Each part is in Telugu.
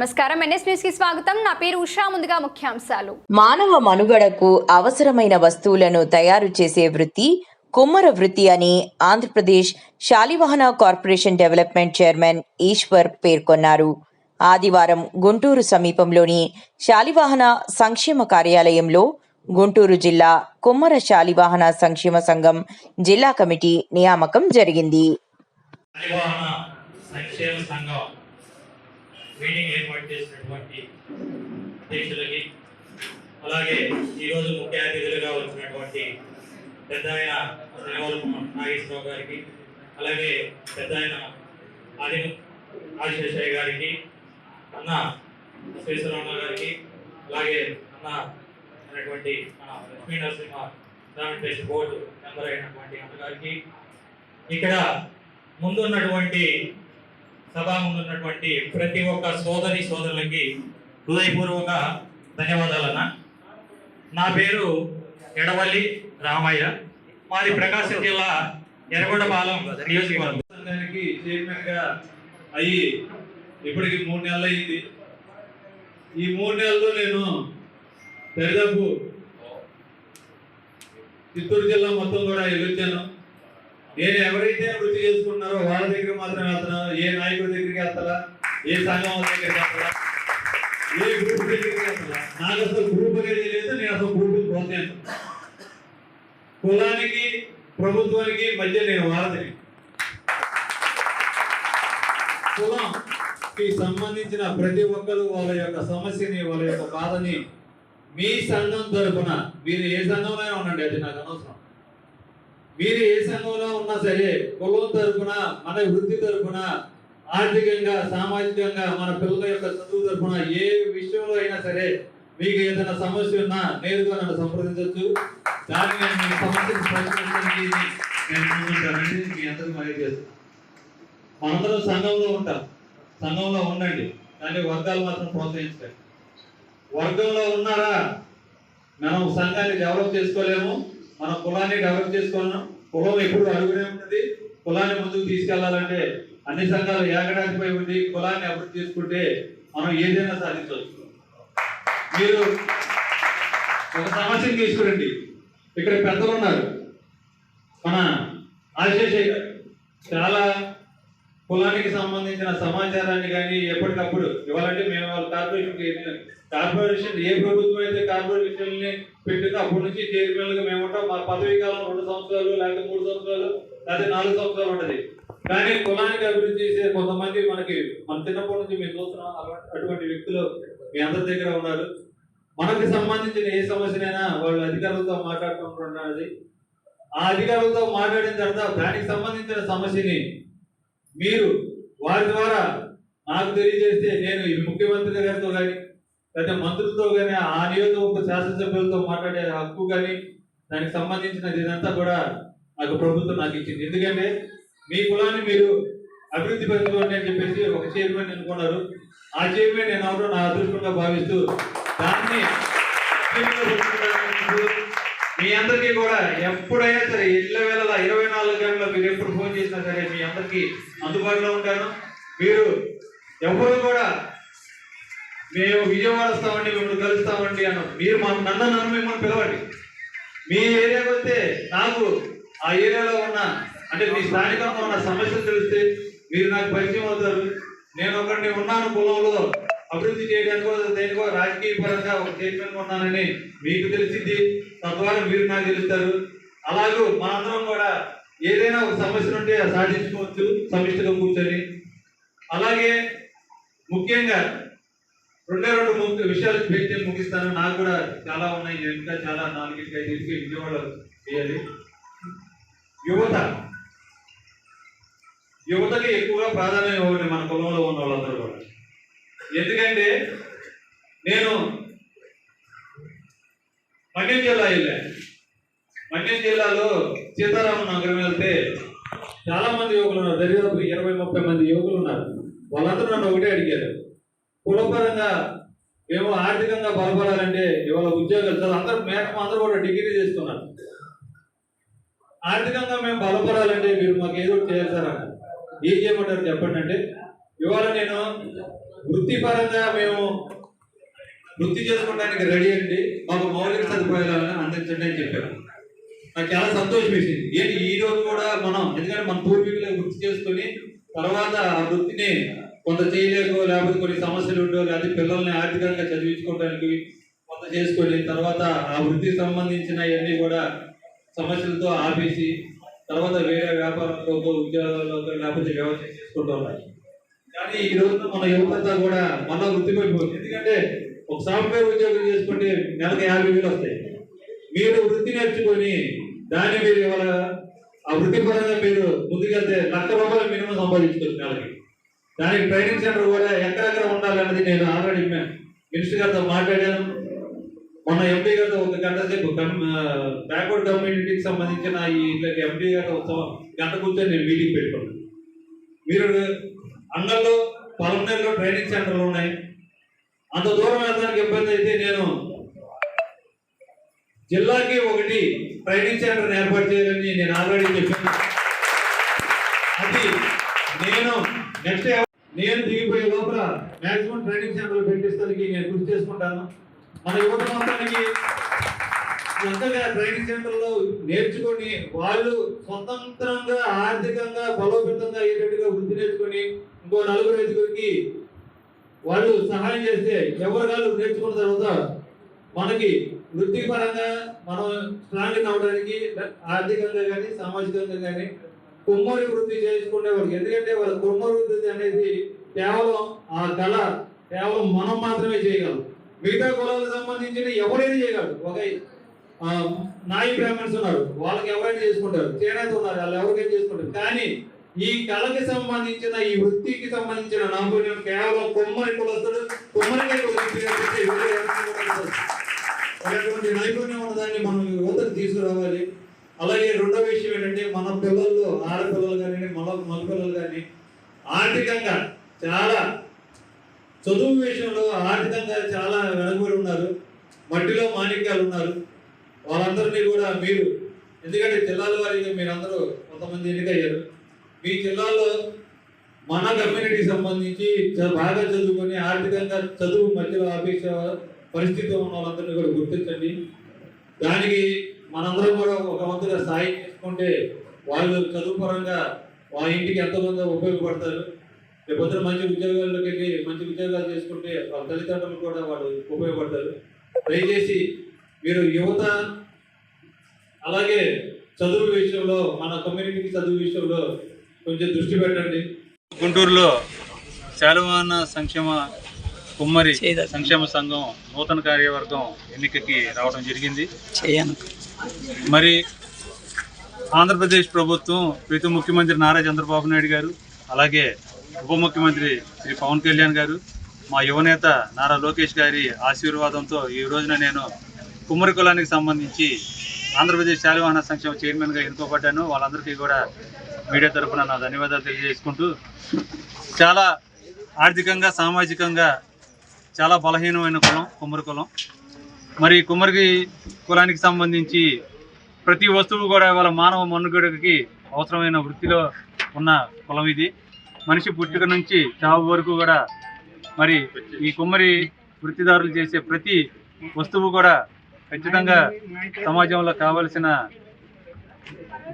నమస్కారం. ఎన్ఎస్ న్యూస్కి స్వాగతం. నా పేరు ఉషా. ముందుగా ముఖ్యాంశాలు. మానవ మనుగడకు అవసరమైన వస్తువులను తయారు చేసే వృత్తి కుమ్మర వృత్తి అని Andhra Pradesh Shalivahana corporation development chairman Eshwar పేర్కొన్నారు. ఆదివారం గుంటూరు సమీపంలోని శాలివాహన సంక్షేమ కార్యాలయంలో గుంటూరు జిల్లా కుమ్మర శాలివాహన సంక్షేమ సంఘం జిల్లా కమిటీ నియామకం జరిగింది. సంక్షేమ సంఘం మీటింగ్ ఏర్పాటు చేసినటువంటి అధ్యక్షులకి అలాగే ఈరోజు ముఖ్య అతిథులుగా వచ్చినటువంటి పెద్ద ఆయన నాగేశ్వరరావు గారికి అలాగే పెద్ద ఆయన ఆది ఆదిశేషయ్య గారికి అన్న శ్రీశ్వరరావు గారికి అలాగే అన్న అనేటువంటి మన లక్ష్మీ నరసింహ గ్రామీణ బోర్డు మెంబర్ అయినటువంటి అన్నగారికి ఇక్కడ ముందున్నటువంటి సభా ఉన్నటువంటి ప్రతి ఒక్క సోదరి సోదరులకి హృదయపూర్వక ధన్యవాదాలన్న. నా పేరు ఎడవల్లి రామయ్య. మాది ప్రకాశం జిల్లా ఎర్రగొండపాలెం నియోజకవర్గం. సంఘానికి చైర్మన్ అయ్యి ఇప్పటికి మూడు నెలలు అయింది ఈ మూడు నెలల్లో నేను దరిదాపు చిత్తూరు జిల్లా మొత్తం కూడా ఎదుర్చాను. నేను ఎవరైతే వృత్తి చేసుకున్నారో వాళ్ళ దగ్గర మాత్రం వెళ్తున్నాను. ఏ నాయకుడి దగ్గరికి వెళ్తారా ఏ సంఘం వాళ్ళ దగ్గరికి వెళ్తారా ఏ గ్రూప్ దగ్గరికి వెళ్తారా నాకు అసలు గ్రూప్ అనేది లేదు నేను అసలు గ్రూప్ ప్రోత్సహిస్తాను కులానికి ప్రభుత్వానికి మధ్య నేను వారధిని కులంకి సంబంధించిన ప్రతి ఒక్కరు వాళ్ళ యొక్క సమస్యని వాళ్ళ యొక్క బాధని మీ సంఘం తరపున మీరు ఏ సంఘమైనా ఉండండి అది నాకు అనవసరం. మీరు ఏ సంఘంలో ఉన్నా సరే కులం తరఫున మన వృత్తి తరఫున ఆర్థికంగా సామాజికంగా మన పిల్లల యొక్క చదువు తరఫున ఏ విషయంలో అయినా సరే మీకు ఏదైనా సమస్య ఉన్నా నేరుగా నన్ను సంప్రదించవచ్చు దాన్ని నేను సమస్యను పరిష్కరించడానికి నేను ముందుంటానండి. మీ అందరికీ మరీ చేస్తాను. మనందరం సంఘంలో ఉంటాం. సంఘంలో ఉండండి. కానీ వర్గాలు మాత్రం ప్రోత్సహించండి వర్గంలో ఉన్నారా? మనం సంఘాన్ని డెవలప్ చేసుకోలేము. మన కులాన్ని డెవలప్ చేసుకున్నాం. కులం ఎప్పుడు అడుగునే ఉంటుంది. కులాన్ని ముందుకు తీసుకెళ్ళాలంటే అన్ని సంఘాలు ఏకడాటిపై ఉండి కులాన్ని అభివృద్ధి చేసుకుంటే మనం ఏదైనా సాధించవచ్చు. మీరు ఒక సమస్యను తీసుకురండి. ఇక్కడ పెద్దలు ఉన్నారు. మన ఆశేషయ్య గారు. చాలా కులానికి సంబంధించిన సమాచారాన్ని కానీ ఎప్పటికప్పుడు ఇవ్వాలంటే మేము వాళ్ళ కార్పొరేషన్ కార్పొరేషన్ ఏ ప్రభుత్వం అయితే కార్పొరేషన్ని పెట్టిందో అప్పటి నుంచి చైర్మన్లుగా మేము ఉంటాం. మా పదవి కాలం రెండు సంవత్సరాలు లేకపోతే మూడు సంవత్సరాలు లేకపోతే నాలుగు సంవత్సరాలు ఉంటుంది. కానీ కులానికి అభివృద్ధి చేసే కొంతమంది మనకి మన చిన్నప్పటి నుంచి మేము చూస్తున్నాం అటువంటి వ్యక్తులు మీ అందరి దగ్గర ఉన్నారు. మనకి సంబంధించిన ఏ సమస్యనైనా వాళ్ళు అధికారులతో మాట్లాడుకుంటున్నది. ఆ అధికారులతో మాట్లాడిన తర్వాత దానికి సంబంధించిన సమస్యని మీరు వారి ద్వారా నాకు తెలియజేస్తే నేను ఈ ముఖ్యమంత్రి గారితో కానీ లేదా మంత్రులతో కానీ ఆ నియోజకవర్గ శాసనసభ్యులతో మాట్లాడే హక్కు కానీ దానికి సంబంధించినది ఇదంతా కూడా నాకు ప్రభుత్వం నాకు ఇచ్చింది. ఎందుకంటే మీ కులాన్ని మీరు అభివృద్ధి పరచుకోండి అని చెప్పేసి ఒక చైర్మన్ ఎన్నుకున్నారు ఆ చైర్మన్ నేను ఎవరో నా అదృష్టంగా భావిస్తూ దాన్ని మీ అందరికీ కూడా ఎప్పుడైనా సరే ఇళ్ళ వేళ ఇరవై నాలుగు గంటల మీరు ఎప్పుడు ఫోన్ చేసినా సరే మీ అందరికీ అందుబాటులో ఉంటాను. మీరు ఎవరు కూడా మేము విజయవాడ వస్తామండి మిమ్మల్ని కలుస్తామండి అన్న మీరు మా నన్ను నన్ను మిమ్మల్ని పిలవండి. మీ ఏరియాకి వస్తే నాకు ఆ ఏరియాలో ఉన్న అంటే మీ స్థానికంగా ఉన్న సమస్యలు తెలిస్తే మీరు నాకు పరిచయం అవుతారు. నేను ఒకరిని ఉన్నాను పొలంలో అభివృద్ధి చేయడానికో దేనికో రాజకీయ పరంగా ఒక చైర్మన్ ఉన్నానని మీకు తెలిసింది. తద్వారా మీరు నాకు తెలుస్తారు. అలాగే మనందరం కూడా ఏదైనా ఒక సమస్య ఉంటే సాధించుకోవచ్చు సమిష్టిగా కూర్చొని. అలాగే ముఖ్యంగా రెండే రెండు ముఖ్య విషయాలు పెట్టి ముగిస్తాను. నాకు కూడా చాలా ఉన్నాయి. ఇంకా చాలా నాలుగింటి ఐదు విజయవాడ చేయాలి. యువత. యువతకి ఎక్కువగా ప్రాధాన్యం ఇవ్వండి మన కులంలో ఉన్న వాళ్ళందరూ కూడా. ఎందుకంటే నేను మన్యం జిల్లా వెళ్ళాను. మన్యం జిల్లాలో సీతారామ నగరం వెళ్తే చాలా మంది యువకులు ఉన్నారు. దరిదాపు ఇరవై ముప్పై మంది యువకులు ఉన్నారు. వాళ్ళందరూ నన్ను ఒకటే అడిగారు. కులపరంగా మేము ఆర్థికంగా బలపడాలంటే ఇవాళ ఉద్యోగాలు చాలా అందరూ మేకం అందరూ కూడా డిగ్రీ చేస్తున్నారు. ఆర్థికంగా మేము బలపడాలంటే మీరు మాకు ఏదో చేయాలి సార్ ఏం చేయమంటారు చెప్పండి అంటే ఇవాళ నేను వృత్తిపరంగా మేము వృత్తి చేసుకోవడానికి రెడీ అండి. మాకు మౌలిక సదుపాయాలను అందించండి అని చెప్పారు. నాకు చాలా సంతోషం వేసింది. ఏంటి ఈ రోజు కూడా మనం ఎందుకంటే మన పూర్వీకులు వృత్తి చేసుకొని తర్వాత ఆ వృత్తిని కొంత చేయలేకో లేకపోతే కొన్ని సమస్యలు ఉండో లేకపోతే పిల్లల్ని ఆర్థికంగా చదివించుకోవడానికి కొంత చేసుకొని తర్వాత ఆ వృత్తికి సంబంధించిన ఇవన్నీ కూడా సమస్యలతో ఆపేసి తర్వాత వేరే వ్యాపారంలో ఉద్యోగాల్లో లేకపోతే వ్యవసాయం చేసుకుంటూ ఉన్నారు. కానీ ఈ రోజున మన యువతంతా కూడా మన వృత్తి ఎందుకంటే ఒక సాఫ్ట్వేర్ ఉద్యోగం చేసుకుంటే నెలకు యాభై వేలు వస్తాయి. మీరు వృత్తి నేర్చుకొని దాన్ని మీరు ఇవాళ ఆ వృత్తి పరంగా మీరు ముందుకెళ్తే లక్ష రూపాయలు మినిమం సంపాదించుకోవచ్చు నెలకి. దానికి ట్రైనింగ్ సెంటర్ కూడా ఎక్కడెక్కడ ఉండాలన్నది నేను ఆల్రెడీ మినిస్టర్ గారితో మాట్లాడాను. మొన్న ఎంపీ గారితో ఒక గంట సేపు బ్యాక్వర్డ్ కమ్యూనిటీకి సంబంధించిన ఈ ఎంపీ గారితో ఉత్సవం గంట కూర్చొని నేను మీటింగ్ పెట్టుకున్నాను. మీరు అంగల్లో పలమనేరులో ట్రైనింగ్ సెంటర్లు ఉన్నాయి. అంత దూరం వెళ్ళడానికి ఇబ్బంది అయితే నేను జిల్లాకి ఒకటి ట్రైనింగ్ సెంటర్ ఏర్పాటు చేయాలని నేను ఆల్రెడీ చెప్పాను. అది నేను నెక్స్ట్ నేను దిగిపోయే లోపల మాక్సిమం ట్రైనింగ్ సెంటర్లు పెట్టిస్తానికి నేను గుర్తు చేసుకుంటాను. మన యువత మొత్తానికి అంతగా ట్రైనింగ్ సెంటర్లో నేర్చుకొని వాళ్ళు స్వతంత్రంగా ఆర్థికంగా బలోపేతంగా అయ్యేటట్టుగా వృద్ధి నేర్చుకొని ఇంకో నలుగురు ఐదుగురికి వాళ్ళు సహాయం చేస్తే ఎవరు వాళ్ళు నేర్చుకున్న తర్వాత మనకి వృత్తిపరంగా మనం స్ట్రాంగ్ అవడానికి ఆర్థికంగా కానీ సామాజికంగా కానీ కుమ్మరి వృత్తి చేసుకునేవారు. వాళ్ళకి ఎందుకంటే వాళ్ళ కుమ్మరి వృత్తి అనేది కేవలం ఆ కళ కేవలం మనం మాత్రమే చేయగలం. మిగతా కులాలకు సంబంధించిన ఎవరైనా చేయగలరు. ఒక నాయి బ్రాహ్మణ్స్ ఉన్నారు. వాళ్ళకి ఎవరైనా చేసుకుంటారు. చేనేత ఉన్నారు. వాళ్ళు ఎవరికైనా చేసుకుంటారు. కానీ ఈ కళకి సంబంధించిన ఈ వృత్తికి సంబంధించిన నాపుణ్యం కేవలం కుమ్మరి కులస్తుడు కుమ్మరికే వృత్తి తప్పితే వేరే ఎవరికీ కూడా ఉండదు. అలాంటి నైపుణ్యం ఉన్నదాన్ని మనం యువతకు తీసుకురావాలి. అలాగే రెండో విషయం ఏంటంటే మన పిల్లల్లో ఆడపిల్లలు కానీ మన మగ పిల్లలు కానీ ఆర్థికంగా చాలా చదువు విషయంలో ఆర్థికంగా చాలా వెనకబడి ఉన్నారు. మట్టిలో మాణిక్యాలు ఉన్నారు. వాళ్ళందరినీ కూడా మీరు ఎందుకంటే జిల్లాల వారీగా మీరందరూ కొంతమంది ఎన్నికయ్యారు. మీ జిల్లాలో మన కమ్యూనిటీకి సంబంధించి బాగా చదువుకొని ఆర్థికంగా చదువు మధ్యలో ఆపేసే పరిస్థితి ఉన్న వాళ్ళందరినీ కూడా గుర్తించండి. దానికి మనందరం కూడా ఒక వంతుగా సాయం చేసుకుంటే వాళ్ళు చదువు పరంగా వాళ్ళ ఇంటికి ఎంతమంది ఉపయోగపడతారు? రేపొద్దున మంచి ఉద్యోగాల్లోకి వెళ్ళి మంచి ఉద్యోగాలు చేసుకుంటే వాళ్ళ తల్లిదండ్రులు కూడా వాళ్ళు ఉపయోగపడతారు. దయచేసి మీరు యువత అలాగే చదువు విషయంలో మన కమ్యూనిటీకి చదువు విషయంలో కొంచెం దృష్టి పెట్టండి. గుంటూరులో శాలువాన సంక్షేమ కుమ్మరి సంక్షేమ సంఘం నూతన కార్యవర్గం ఎన్నికకి రావడం జరిగింది. మరి ఆంధ్రప్రదేశ్ ప్రభుత్వం ప్రతి ముఖ్యమంత్రి నారా చంద్రబాబు నాయుడు గారు అలాగే ఉప ముఖ్యమంత్రి శ్రీ పవన్ కళ్యాణ్ గారు మా యువనేత నారా లోకేష్ గారి ఆశీర్వాదంతో ఈ రోజున నేను కుమ్మరి కులానికి సంబంధించి ఆంధ్రప్రదేశ్ శాలివాహన సంక్షేమ చైర్మన్గా ఎన్నుకోబడ్డాను. వాళ్ళందరికీ కూడా మీడియా తరఫున నా ధన్యవాదాలు తెలియజేసుకుంటూ చాలా ఆర్థికంగా సామాజికంగా చాలా బలహీనమైన కులం కుమ్మరి కులం. మరి కుమ్మరికి కులానికి సంబంధించి ప్రతి వస్తువు కూడా వాళ్ళ మానవ మనుగడకి అవసరమైన వృత్తిలో ఉన్న కులం ఇది. మనిషి పుట్టుక నుంచి చావు వరకు కూడా మరి ఈ కుమ్మరి వృత్తిదారులు చేసే ప్రతి వస్తువు కూడా ఖచ్చితంగా సమాజంలో కావలసిన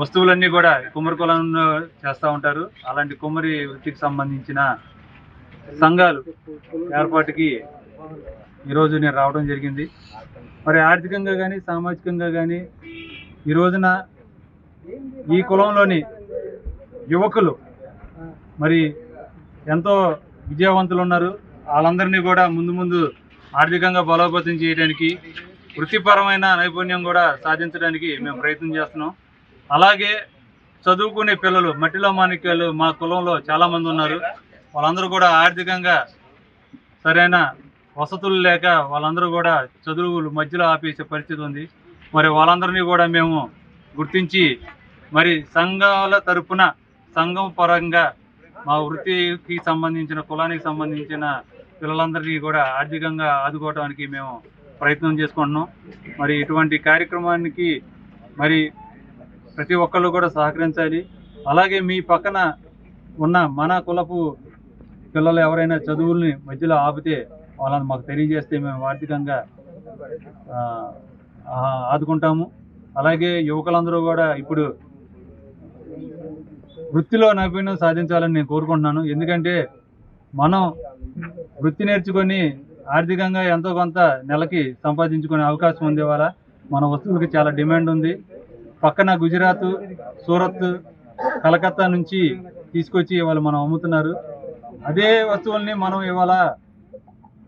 వస్తువులన్నీ కూడా కుమ్మరి కులంలో చేస్తూ ఉంటారు. అలాంటి కుమ్మరి వృత్తికి సంబంధించిన సంఘాలు ఏర్పాటుకి ఈరోజు నేను రావడం జరిగింది. మరి ఆర్థికంగా కానీ సామాజికంగా కానీ ఈ రోజున ఈ కులంలోని యువకులు మరి ఎంతో విజయవంతులు ఉన్నారు. వాళ్ళందరినీ కూడా ముందు ముందు ఆర్థికంగా బలోపేతం చేయడానికి వృత్తిపరమైన నైపుణ్యం కూడా సాధించడానికి మేము ప్రయత్నం చేస్తున్నాం. అలాగే చదువుకునే పిల్లలు మట్టిలో మాణిక్యాలు మా కులంలో చాలామంది ఉన్నారు. వాళ్ళందరూ కూడా ఆర్థికంగా సరైన వసతులు లేక వాళ్ళందరూ కూడా చదువులు మధ్యలో ఆపేసే పరిస్థితి ఉంది. మరి వాళ్ళందరినీ కూడా మేము గుర్తించి మరి సంఘాల తరపున సంఘం పరంగా మా వృత్తికి సంబంధించిన కులానికి సంబంధించిన పిల్లలందరినీ కూడా ఆర్థికంగా ఆదుకోవడానికి మేము ప్రయత్నం చేసుకుంటున్నాం. మరి ఇటువంటి కార్యక్రమానికి మరి ప్రతి ఒక్కళ్ళు కూడా సహకరించాలి. అలాగే మీ పక్కన ఉన్న మన కులపు పిల్లలు ఎవరైనా చదువుల్ని మధ్యలో ఆపితే వాళ్ళని మాకు తెలియజేస్తే మేము ఆర్థికంగా ఆదుకుంటాము. అలాగే యువకులందరూ కూడా ఇప్పుడు వృత్తిలో నైపుణ్యం సాధించాలని నేను కోరుకుంటున్నాను. ఎందుకంటే మనం వృత్తి నేర్చుకొని ఆర్థికంగా ఎంతో కొంత నెలకి సంపాదించుకునే అవకాశం ఉంది వాళ్ళ మన వస్తువులకి చాలా డిమాండ్ ఉంది. పక్కన గుజరాత్ సూరత్ కలకత్తా నుంచి తీసుకొచ్చి వాళ్ళు మనం అమ్ముతున్నారు. అదే వస్తువుల్ని మనం ఇవాళ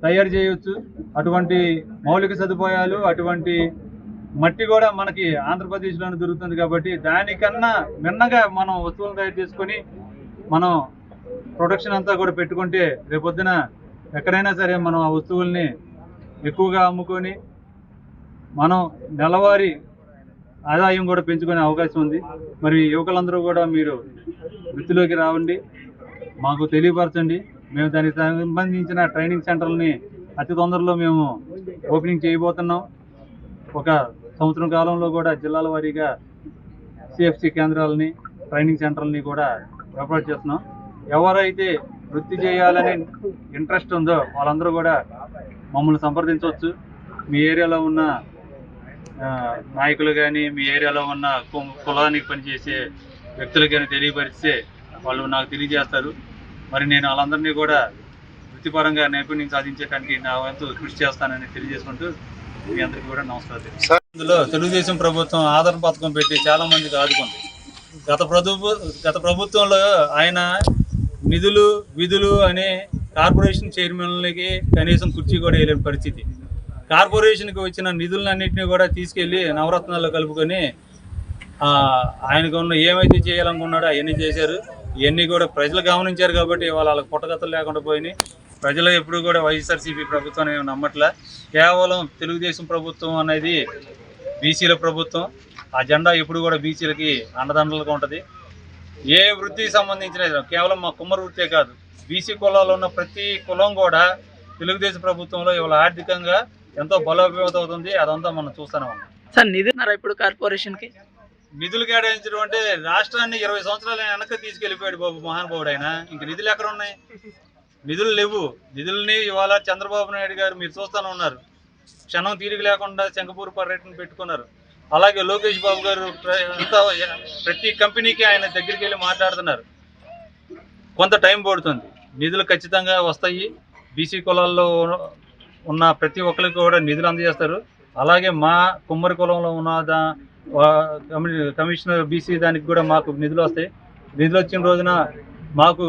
తయారు చేయవచ్చు అటువంటి మౌలిక సదుపాయాలు అటువంటి మట్టి కూడా మనకి ఆంధ్రప్రదేశ్లోనే దొరుకుతుంది కాబట్టి దానికన్నా మిన్నగా మనం వస్తువులను తయారు చేసుకొని మనం ప్రొడక్షన్ అంతా కూడా పెట్టుకుంటే రేపొద్దున ఎక్కడైనా సరే మనం ఆ వస్తువుల్ని ఎక్కువగా అమ్ముకొని మనం నెలవారీ ఆదాయం కూడా పెంచుకునే అవకాశం ఉంది. మరి యువకులందరూ కూడా మీరు వృత్తిలోకి రావండి. మాకు తెలియపరచండి. మేము దానికి సంబంధించిన ట్రైనింగ్ సెంటర్ని అతి తొందరలో మేము ఓపెనింగ్ చేయబోతున్నాం. ఒక సంవత్సరం కాలంలో కూడా జిల్లాల వారీగా సిఎఫ్సి కేంద్రాలని ట్రైనింగ్ సెంటర్లని కూడా ఏర్పాటు చేస్తున్నాం. ఎవరైతే వృత్తి చేయాలని ఇంట్రెస్ట్ ఉందో వాళ్ళందరూ కూడా మమ్మల్ని సంప్రదించవచ్చు. మీ ఏరియాలో ఉన్న నాయకులు కానీ మీ ఏరియాలో ఉన్న కు- కులానికి పనిచేసే వ్యక్తులు కానీ తెలియపరిస్తే వాళ్ళు నాకు తెలియజేస్తారు. మరి నేను వాళ్ళందరినీ కూడా వృత్తిపరంగా నైపుణ్యం సాధించడానికి నా వంతు కృషి చేస్తానని తెలియజేసుకుంటూ మీ అందరికీ కూడా నమస్కారం ఇందులో తెలుగుదేశం ప్రభుత్వం ఆదరణ పథకం పెట్టి చాలా మందికి ఆదుకుంది. గత ప్రభుత్వ గత ప్రభుత్వంలో ఆయన నిధులు విధులు అనే కార్పొరేషన్ చైర్మన్లకి కనీసం కుర్చీ కూడా వేయలేని పరిస్థితి. కార్పొరేషన్కి వచ్చిన నిధులన్నింటినీ కూడా తీసుకెళ్ళి నవరత్నాల్లో కలుపుకొని ఆ, ఆయనకు ఉన్న ఏమైతే చేయాలనుకున్నాడో అవన్నీ చేశారు. ఇవన్నీ కూడా ప్రజలు గమనించారు కాబట్టి వాళ్ళ వాళ్ళకి పుట్టగతులు లేకుండా పోయినాయి. ప్రజలు ఎప్పుడు కూడా వైఎస్ఆర్సీపీ ప్రభుత్వాన్ని నమ్మట్లే. కేవలం తెలుగుదేశం ప్రభుత్వం అనేది బీసీల ప్రభుత్వం. ఆ జెండా ఎప్పుడు కూడా బీసీలకి అండదండలుగా ఉంటుంది. ఏ వృత్తికి సంబంధించిన కేవలం మా కుమ్మరి వృత్తే కాదు. బీసీ కులాల్లో ఉన్న ప్రతి కులం కూడా తెలుగుదేశం ప్రభుత్వంలో ఇవాళ ఆర్థికంగా ఎంతో బలోపేతం అవుతుంది. అదంతా మనం చూస్తూనే ఉన్నాం. సార్ నిధి ఇప్పుడు కార్పొరేషన్కి? నిధులు కేటాయించడం అంటే రాష్ట్రాన్ని ఇరవై సంవత్సరాలు వెనక తీసుకెళ్ళిపోయాడు బాబు మహానుభావుడు ఆయన. ఇంక నిధులు ఎక్కడ ఉన్నాయి? నిధులు లేవు. నిధుల్ని ఇవాళ చంద్రబాబు నాయుడు గారు మీరు చూస్తూనే ఉన్నారు. క్షణం తీరిక లేకుండా శంకపూర్ పర్యటన పెట్టుకున్నారు. అలాగే లోకేష్ బాబు గారు అంతా ప్రతి కంపెనీకి ఆయన దగ్గరికి వెళ్ళి మాట్లాడుతున్నారు. కొంత టైం పడుతుంది. నిధులు ఖచ్చితంగా వస్తాయి. బీసీ కులాల్లో ఉన్న ప్రతి ఒక్కరికి కూడా నిధులు అందజేస్తారు. అలాగే మా కుమ్మరి కులంలో ఉన్న కమిషనర్ బీసీ దానికి కూడా మాకు నిధులు వస్తాయి. నిధులు వచ్చిన రోజున మాకు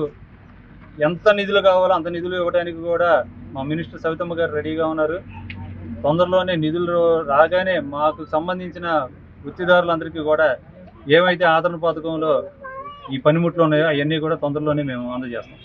ఎంత నిధులు కావాలో అంత నిధులు ఇవ్వడానికి కూడా మా మినిస్టర్ సవితమ్మ గారు రెడీగా ఉన్నారు. తొందరలోనే నిధులు రాగానే మాకు సంబంధించిన వృత్తిదారులందరికీ కూడా ఏమైతే ఆదరణ పథకంలో ఈ పనిముట్లు ఉన్నాయో అవన్నీ కూడా తొందరలోనే మేము అందజేస్తాం.